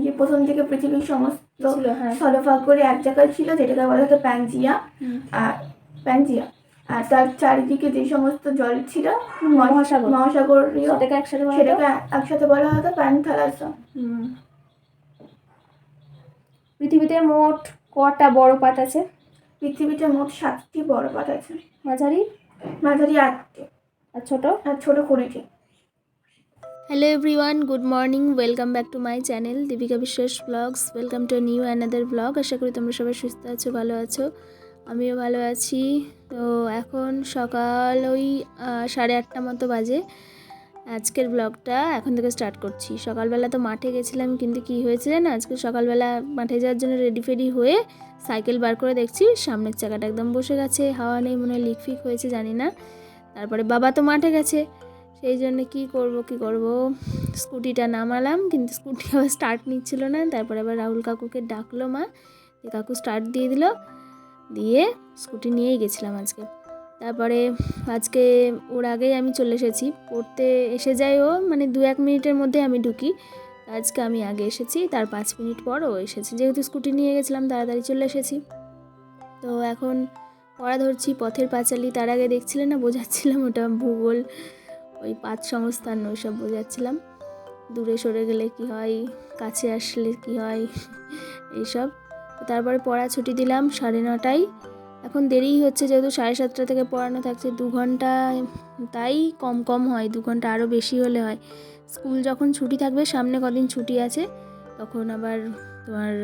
যে প্রথম থেকে পৃথিবীর সমস্ত হ্যাঁ। স্থলভাগগুলি এক জায়গায় ছিল যেটাকে বলা হতো প্যাংজিয়া আর প্যাংজিয়া আর তার চারিদিকে যে সমস্ত জল ছিল মহা- মহাসাগর। মহাসাগরীয় সেটাকে একসাথে বলা হতো? সেটাকে একসাথে বলা হতো প্যান্থালাসা। পৃথিবীতে মোট কটা বড় পাত আছে? পৃথিবীতে মোট সাতটি বরফাত আছে। মাঝারি? মাঝারি আটটি। আর ছোট? আর ছোট কুড়িটি। Hello everyone good morning welcome back to my channel Dipika Biswas vlogs welcome to new another vlog আশা করি তোমরা সবাই সুস্থ আছো, ভালো আছো। আমিও ভালো আছি। তো এখন সকাল ওই সাড়ে আটটা মতো বাজে। আজকের ব্লগটা এখন থেকে স্টার্ট করছি। সকালবেলা তো মাঠে গেছিলাম, কিন্তু কি হয়েছে জানো? আজকে সকালবেলা মাঠে যাওয়ার জন্য রেডি ফেডি হয়ে সাইকেল বার করে দেখছি, সামনের চাকাটা একদম বসে গেছে, হাওয়া নেই, মনে হয় লিক ফিক হয়েছে, জানি না। তারপরে বাবা তো মাঠে গেছে। সেই জন্য কি করব কি করব? স্কুটিটা নামালাম, কিন্তু স্কুটি আবার স্টার্ট নিচ্ছিল না। তারপরে আবার রাহুল কাকুকে ডাকলো মা কাকু স্টার্ট দিয়ে দিল। দিয়ে স্কুটি নিয়েই গেছিলাম আজকে। তারপরে আজকে ওর আগেই আমি চলে এসেছি। পড়তে এসে যাই ও মানে দু এক মিনিটের মধ্যে আমি ঢুকি। আজকে আমি আগে এসেছি, তার পাঁচ মিনিট পর ও এসেছে। যেহেতু স্কুটি নিয়ে গেছিলাম, তাড়াতাড়ি চলে এসেছি। তো এখন পড়া ধরছি, পথের পাঁচালি, তার আগে দেখছিলেন না, বোঝাচ্ছিলাম ওটা ভূগোল। ওই পাঁচ সংস্থান ওইসব বোঝাচ্ছিলাম। দূরে সরে গেলে কি হয়, কাছে আসলে কি হয়, এইসব। তারপরে পড়া ছুটি দিলাম সাড়ে নটায়। এখন দেরিই হচ্ছে যেহেতু সাড়ে সাতটা থেকে পড়ানো থাকছে দু ঘণ্টা, তাই কম কম হয়, দু ঘণ্টা আরও বেশি হলে হয়। স্কুল যখন ছুটি থাকবে, সামনে কদিন ছুটি আছে, তখন আবার তোমার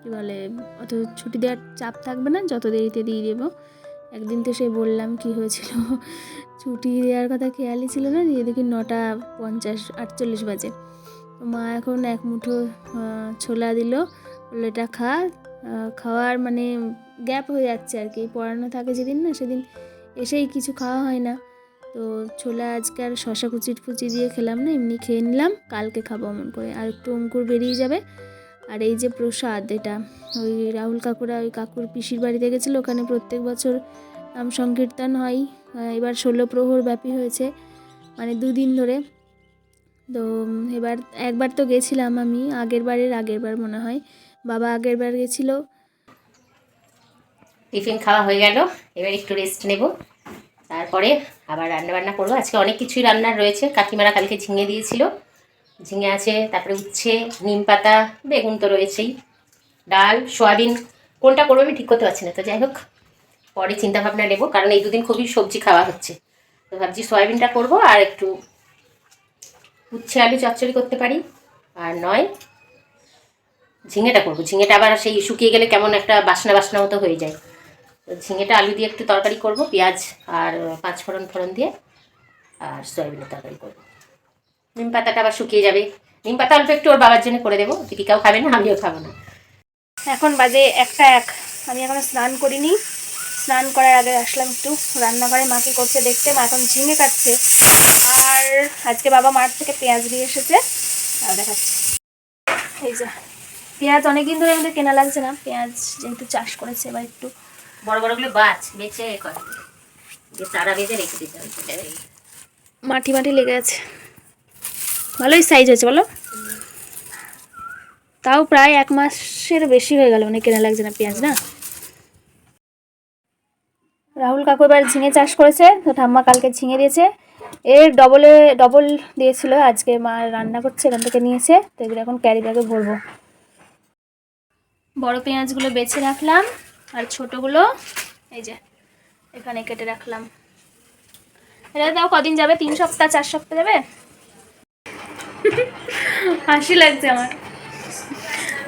কী বলে, অত ছুটি দেওয়ার চাপ থাকবে না, যত দেরিতে দিয়ে দেবো। একদিন তো সে বললাম, কি হয়েছিল? ছুটি দেওয়ার কথা খেয়ালই ছিল না দিয়ে দেখি নটা পঞ্চাশ, আটচল্লিশ বাজে। মা এখন এক মুঠো ছোলা দিল, বলল, এটা খা। খাওয়ার মানে গ্যাপ হয়ে যাচ্ছে আর কি। পড়ানো থাকে যেদিন না, সেদিন এসেই কিছু খাওয়া হয় না। তো ছোলা আজকে আর শশা কুচি ফুচি দিয়ে খেলাম না, এমনি খেয়ে নিলাম, কালকে খাব এমন করে। আর একটু অঙ্কুর বেরিয়ে যাবে। আর এই যে প্রসাদ, এটা ওই রাহুল কাকুরা, ওই কাকুর পিসির বাড়িতে গেছিল, ওখানে প্রত্যেক বছর নাম সংকীর্তন হয়। এবার ষোলো প্রহর ব্যাপী হয়েছে মানে দুদিন ধরে। তো এবার একবার তো গেছিলাম আমি, আগের বারের আগের বার মনে হয়। বাবা আগের বার গেছিল। টিফিন খাওয়া হয়ে গেল, এবার একটু রেস্ট নেব। তারপরে আবার রান্না বান্না করব। আজকে অনেক কিছুই রান্নার রয়েছে। কাকিমারা কালকে ঝিঙে দিয়েছিল। ঝিঙে আছে, তারপরে উচ্ছে, নিম পাতা, বেগুন তো রয়েছেই। ডাল, সয়াবিন, কোনটা করব আমি ঠিক করতে পারছি না। তো যাই হোক পরে চিন্তা ভাবনা নেব, কারণ এই দুদিন খুবই সবজি খাওয়া হচ্ছে। তো ভাবছি সয়াবিনটা করব আর একটু উচ্ছে আলু চচ্চড়ি করতে পারি। আর নয়, ঝিঙেটা করব। ঝিঙেটা আবার সেই শুকিয়ে গেলে কেমন একটা বাসনা বাসনা মতো হয়ে যায়। তো ঝিঙেটা আলু দিয়ে একটু তরকারি করব, পেঁয়াজ আর পাঁচ ফোড়ন ফোড়ন দিয়ে, আর সয়াবিনের তরকারি করব। নিম পাতাটা আবার শুকিয়ে যাবে। নিম পাতা অল্প একটু ওর বাবার জন্য করে দেবো। দীপিকাও খাবে না, আমিও খাব না। এখন বাজে একটা এক। আমি এখনও স্নান করিনি। স্নান করার আগে আসলাম একটু রান্নাঘরে মাকে করছে দেখতে মা এখন ঝিঙে কাটছে। আর আজকে বাবা মাঠ থেকে পেঁয়াজ দিয়ে এসেছে। আর দেখাচ্ছি। এই যে পেঁয়াজ অনেকদিন ধরে আমাদের কেনা লাগছে না। পেঁয়াজ যেহেতু চাষ করেছে এবার একটু বড় বড়গুলো বাছ বেছে করে। বেঁধে রেখে দিতে হবে মাটি মাটি লেগে আছে। ভালোই সাইজ হয়েছে বলো? তাও প্রায় এক মাসের বেশি হয়ে গেল মানে কেনা লাগছে না পেঁয়াজ না? রাহুল কাকু এবার ঝিঙে চাষ করেছে, তো ঠাম্মা কালকে ঝিঙে দিয়েছে। এর ডবলে ডবল দিয়েছিল, আজকে মা রান্না করছে, এখান থেকে নিয়েছে, তো এগুলো এখন ক্যারি ব্যাগে ভরবো। বড় পেঁয়াজগুলো বেছে রাখলাম, আর ছোটোগুলো, এই যে, এখানে কেটে রাখলাম। এটা তাও কদিন যাবে? তিন সপ্তাহ, চার সপ্তাহ যাবে? হাসি লাগছে আমার।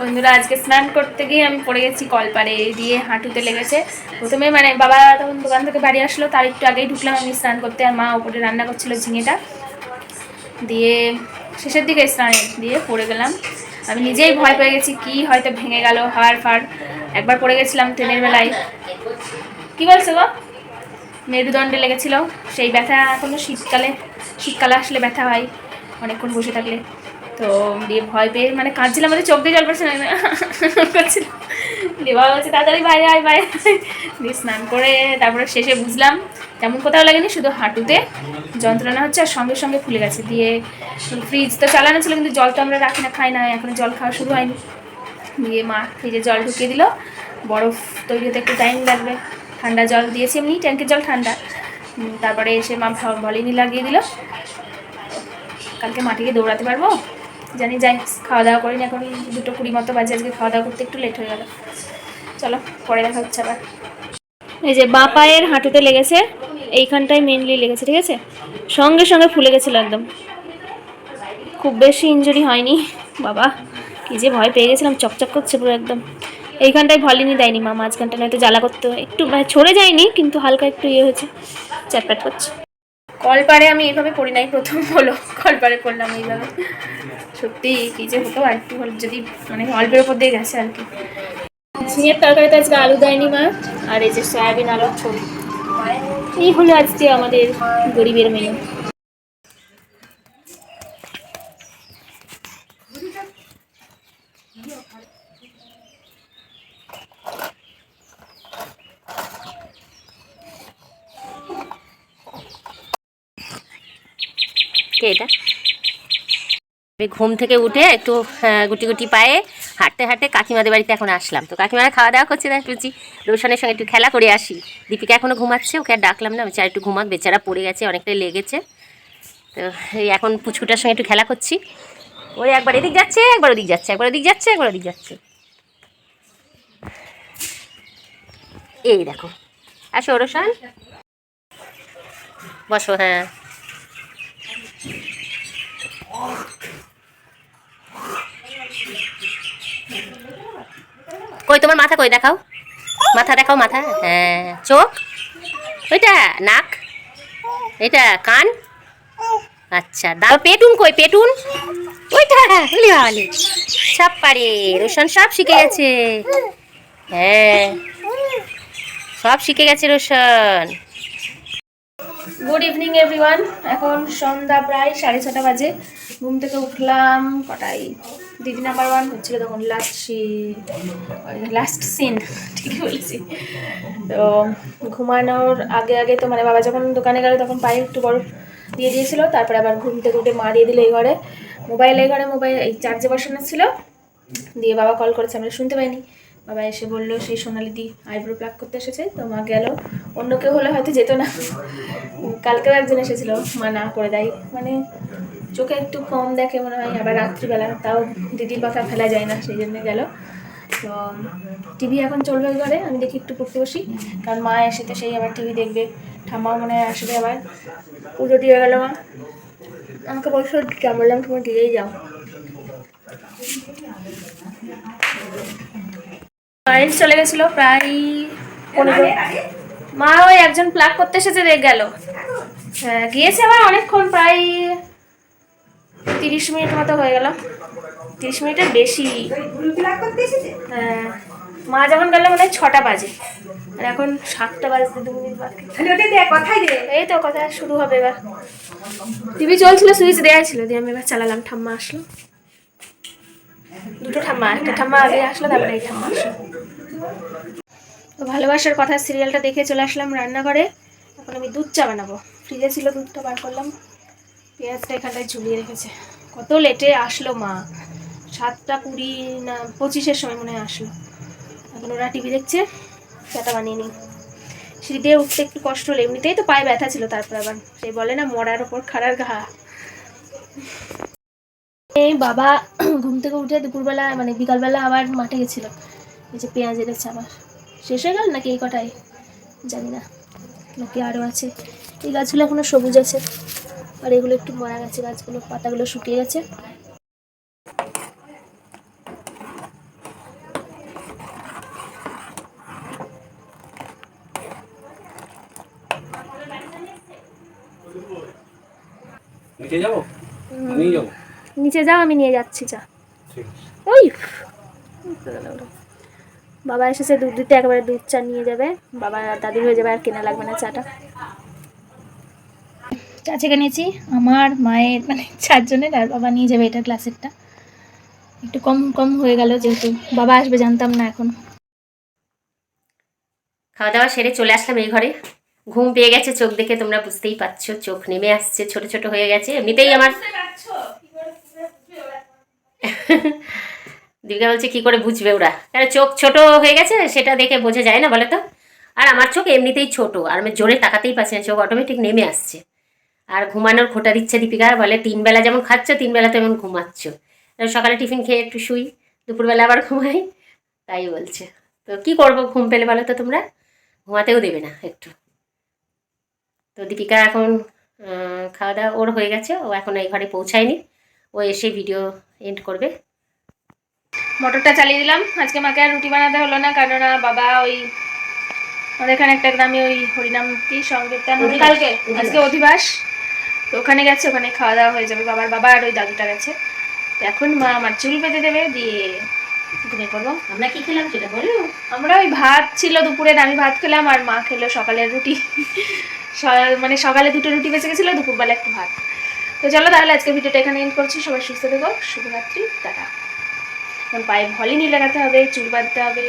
বন্ধুরা, আজকে স্নান করতে গিয়ে আমি পড়ে গেছি কলপারে দিয়ে হাঁটুতে লেগেছে। প্রথমে মানে বাবা তখন দোকান থেকে বাড়ি আসলো, তার একটু আগেই ঢুকলাম আমি স্নান করতে, আর মা ওপরে রান্না করছিল ঝিঙেটা। দিয়ে শেষের দিকে স্নানে দিয়ে পড়ে গেলাম। আমি নিজেই ভয় পেয়ে গেছি, কি হয়তো ভেঙে গেল, হাড় ফাড়। একবার পড়ে গেছিলাম ট্রেনের বেলায়। কি বলছো গো? মেরুদণ্ডে লেগেছিল, সেই ব্যথা এখনও শীতকালে শীতকালে আসলে ব্যথা হয়, অনেকক্ষণ বসে থাকলে। তো দিয়ে ভয় পেয়ে মানে কাঁদছিলাম আমাদের চোখ দিয়ে জল পড়ছে না দিয়ে বাবা বলছে, তাড়াতাড়ি বাইরে আয়, বাইরে। দিয়ে স্নান করে তারপরে শেষে বুঝলাম, তেমন কোথাও লাগেনি, শুধু হাঁটুতে যন্ত্রণা হচ্ছে আর সঙ্গে সঙ্গে ফুলে গেছে। দিয়ে ফ্রিজ তো চালানো ছিল, কিন্তু জল তো আমরা রাখি না, খাই না, এখন জল খাওয়া শুরু হয়নি। দিয়ে মা ফ্রিজে জল ঢুকিয়ে দিল, বরফ তৈরি হতে একটু টাইম লাগবে। ঠান্ডা জল দিয়েছি এমনি ট্যাঙ্কের জল ঠান্ডা। তারপরে এসে মা ভলিনি লাগিয়ে দিল। কালকে মাটিকে দৌড়াতে পারব? জানি, যাই খাওয়া দাওয়া করি না এখন দুটো কুড়ি মতো বাজে আজকে খাওয়া দাওয়া করতে একটু লেট হয়ে গেল। চলো, পরে দেখা হচ্ছে আবার। এই যে বা পায়ের হাঁটুতে লেগেছে, এইখানটায় মেনলি লেগেছে, ঠিক আছে? সঙ্গে সঙ্গে ফুলে গেছিল একদম। খুব বেশি ইনজুরি হয়নি, বাবা, কি যে ভয় পেয়ে গেছিলাম, চকচক করছে পুরো একদম। এইখানটায় ভলিনি দেয়নি মা মাঝখানটা নয়তো জ্বালা করতে। একটু মানে ছড়ে যায়নি, কিন্তু হালকা একটু ইয়ে হয়েছে, চ্যাটপ্যাট করছে। কলপারে আমি এইভাবে করি নাই, প্রথম হলো কলপারে করলাম এইভাবে। সত্যি কি যে হতো আর একটু যদি মানে অল্পের ওপর দিয়ে গেছে আর কি। ঝিঙের তরকারিতে আজকে আলু দেয়নি মা আর এই যে সয়াবিন আলুর ছবি এই হলো আজকে আমাদের গরিবের মেনু। কে এটা? ঘুম থেকে উঠে একটু আহ, গুটি গুটি পায়ে হাঁটতে হাঁটতে কাকিমাদের বাড়িতে এখন আসলাম। তো কাকিমারা খাওয়া দাওয়া করছে তাই বলছি রোশনের সঙ্গে একটু খেলা করে আসি। দীপিকা এখনও ঘুমাচ্ছে ওকে আর ডাকলাম না চাই একটু ঘুমাক বেচারা পড়ে গেছে অনেকটাই লেগেছে। তো এই এখন পুচকুটার সঙ্গে একটু খেলা করছি। ওই একবার এদিক যাচ্ছে একবার ওদিক যাচ্ছে একবার ওদিক যাচ্ছে একবার ওদিক যাচ্ছে। এই দেখো। আসো রোশন। বসো হ্যাঁ। কই, তোমার মাথা কই? দেখাও। মাথা দেখাও মাথা। হ্যাঁ। চোখ? ওইটা নাক? এটা কান? আচ্ছা দাও পেটুন কই? পেটুন? ওইটা হলি হলি সব পারে। রোশন সব শিখে গেছে। হ্যাঁ। সব শিখে গেছে রোশন। গুড ইভিনিং এভরিওয়ান এখন সন্ধ্যা প্রায় সাড়ে ছটা বাজে। ঘুম থেকে উঠলাম কটাই দিদি নাম্বার ওয়ান হচ্ছিল তখন লাস্ট লাস্ট সিন ঠিকই বলেছি। তো ঘুমানোর আগে আগে তো মানে বাবা যখন দোকানে গেল তখন পায়ে একটু বরফ দিয়ে দিয়েছিল, তারপরে আবার ঘুম থেকে উঠে মা দিয়ে দিল এই ঘরে। মোবাইল এই ঘরে মোবাইল এই চার্জে বসানো ছিল। দিয়ে বাবা কল করেছে, আমরা শুনতে পাইনি। বাবা এসে বলল, সেই সোনালি দি আইব্রো প্লাক করতে এসেছে, তো মা গেল। অন্য কেউ হলে হয়তো যেত না। কালকেও একজন এসেছিল, মা না করে দেয় মানে চোখে একটু কম দেখে মনে হয়, আবার রাত্রিবেলা। তাও দিদির কথা ফেলা যায় না, সেই জন্য গেল। তো টিভি এখন চলবে ঘরে, আমি দেখি একটু পড়তে বসি। কারণ মা এসে তো সেই আবার টিভি দেখবে, ঠাম্মাও মনে হয় আসবে আবার। পুজো দিয়ে গেল মা। আমাকে বলছো আমি বললাম তোমার দিয়েই যাও। কারেন্ট চলে গেছিল প্রায় পনেরো মা ওই একজন প্লাগ করতে এসেছে গেল। হ্যাঁ গিয়েছে আবার অনেকক্ষণ প্রায় তিরিশ মিনিট মতো হয়ে গেল। তিরিশ মিনিটের বেশি। হ্যাঁ মা যখন গেল মানে ছটা বাজে। আর এখন সাতটা বাজতে দু মিনিট বাকি। এই তো কথা শুরু হবে এবার। টিভি চলছিল সুইচ দেওয়া ছিল দিয়ে আমি এবার চালালাম ঠাম্মা আসলো। দুটো ঠাম্মা একটা ঠাম্মা আগে আসলো তারপরে এই ঠাম্মা আসলো। তো ভালোবাসার কথা সিরিয়ালটা দেখে চলে আসলাম রান্নাঘরে। এখন আমি দুধ চা বানাবো। ফ্রিজে ছিল দুধটা বার করলাম। পেঁয়াজটা এখানটায় ঝুলিয়ে রেখেছে। কত লেটে আসলো মা। সাতটা কুড়ি না পঁচিশের সময় মনে হয় আসলো। এখন ওরা টিভি দেখছে চাটা বানিয়ে নিই। সিঁড়ি দিয়ে উঠতে একটু কষ্ট হলো। এমনিতেই তো পায়ে ব্যথা ছিল তারপর আবার। সেই বলে না, মরার ওপর খাড়ার ঘা। বাবা, ঘুম থেকে উঠে দুপুরবেলা মানে বিকালবেলা আবার মাঠে গেছিল। এই যে পেঁয়াজ এনেছে শেষ হয়ে গেল নাকি এই কটাই জানি না। নাকি আরও আছে? এই গাছগুলো এখনও সবুজ আছে। আর এগুলো একটু মরা গেছে গাছগুলো পাতাগুলো শুকিয়ে গেছে। নিচে যাব? নিয়ে যাব? নিচে যাও আমি নিয়ে যাচ্ছি যা। ঠিক আছে। ওই! বাবা এসেছে দুধ দিতে একেবারে দুধ চা নিয়ে যাবে। বাবা দাদির হয়ে যাবে আর কেনা লাগবে না চাটা। চা ছেঁকে নিয়েছি। আমার মায়ের মানে চারজনের আর বাবা নিয়ে যাবে এটা ক্লাসেরটা একটু। কম কম হয়ে গেল যেহেতু। বাবা আসবে জানতাম না এখন। খাওয়া দাওয়া সেরে চলে আসলাম এই ঘরে। ঘুম পেয়ে গেছে চোখ দেখে তোমরা বুঝতেই পারছ চোখ নেমে আসছে ছোট ছোট হয়ে গেছে। এমনিতেই আমার দীপিকা বলছে, কি করে বুঝবে ওরা? কারণ চোখ ছোট হয়ে গেছে, সেটা দেখে বোঝা যায় না বলো তো আর আমার চোখ এমনিতেই ছোট, আর আমি জোরে তাকাতেই পারছি না, চোখ অটোমেটিক নেমে আসছে। আর ঘুমানোর খোটা দিচ্ছে দীপিকা বলে, তিন বেলা যেমন খাচ্ছ, তিন বেলা তেমন ঘুমাচ্ছ। সকালে টিফিন খেয়ে একটু শুই, দুপুরবেলা আবার ঘুমাই, তাই বলছে। তো কি করব, ঘুম পেলে বলো তো তোমরা? ঘুমাতেও দেবে না একটু। তো দীপিকা এখন খাওয়া দাওয়া ওর হয়ে গেছে, ও এখন এই ঘরে পৌঁছায়নি। ও এসে ভিডিও এন্ড করবে। মোটরটা চালিয়ে দিলাম। আজকে মাকে আর রুটি বানাতে হলো না কেননা বাবা ওই আমাদের এখানে একটা গ্রামে ওই হরিনাম কি সংকীর্তন কালকে আজকে অধিবাস। তো ওখানে গেছে ওখানে খাওয়া দাওয়া হয়ে যাবে। বাবার বাবা আর ওই দাদুটা গেছে। তো এখন মা আমার চুল বেঁধে দেবে দিয়ে ঘুমিয়ে পড়ব। আমরা কি খেলাম সেটা বলো। আমরা ওই ভাত ছিল দুপুরে আমি ভাত খেলাম আর মা খেলো সকালের রুটি। মানে সকালে দুটো রুটি বেঁচে গেছিল দুপুরবেলা একটু ভাত। তো চলো তাহলে আজকে ভিডিওটা এখানে এন্ড করছি। সবাই সুস্থ থেকো শুভরাত্রি টাটা। পায়ে ভলিনি লাগাতে হবে চুল বাঁধতে হবে।